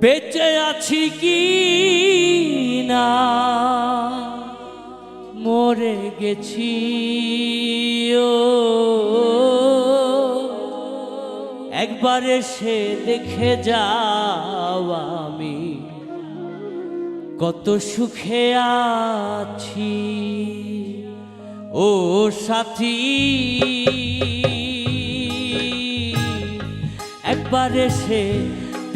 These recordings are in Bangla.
বেঁচে আছি কি না? মরে গেছি, ও। একবার সে দেখে যাও আমি, কত সুখে আছি। ও সাথী, একবার এসে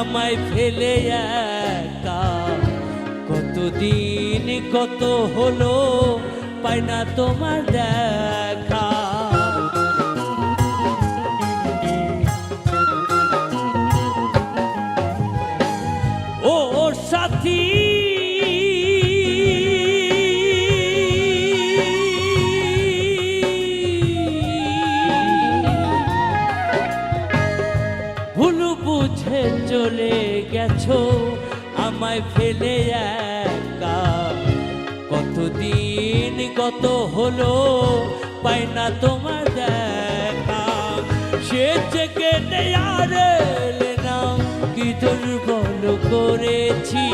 আমায় ফেলে একা। কতদিন কত হলো পাই না তোমার দেখা। ফেলে একা। কতদিন কত হলো, পাই না তোমার দেখা। সে থেকে আর নাম কি দুর্বল করেছি।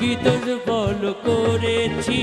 কি দুর্বল করেছি।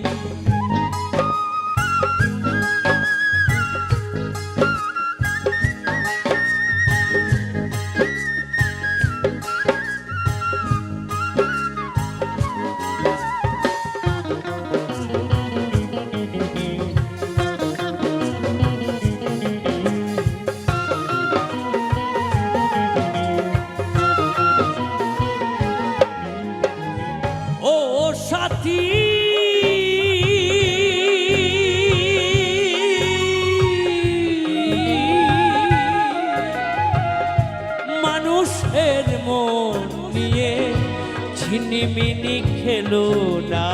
ছিনিমিনি খেলো না।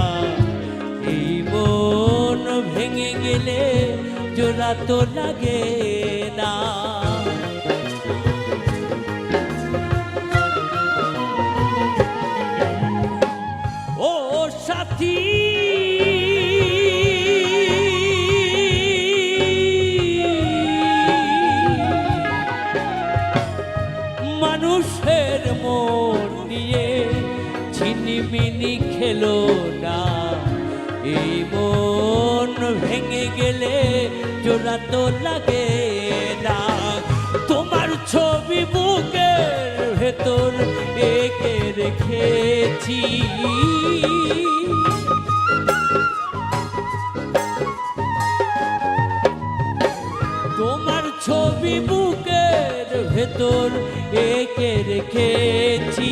এই মন ভেঙে গেলে জোড়া তো লাগে না। খেলো না। এই মন ভেঙে গেলে জোড়া তো লাগে না। তোমার ছবি বুকের ভেতর এঁকে রেখেছি। তোমার ছবি বুকের ভেতর এঁকে রেখেছি।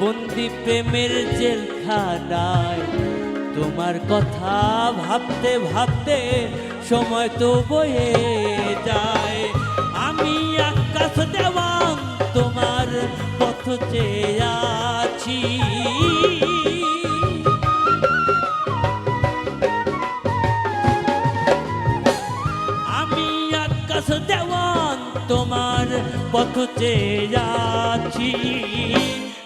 বন্দি প্রেমের জেলখানায়। তোমার কথা ভাবতে ভাবতে সময় তো বয়ে যায়। আমি আকাশ দেওয়াং তোমার পথ চেয়ে আছি। আমি আকাশ দেওয়ান তোমার পথ চেয়ে যাচ্ছি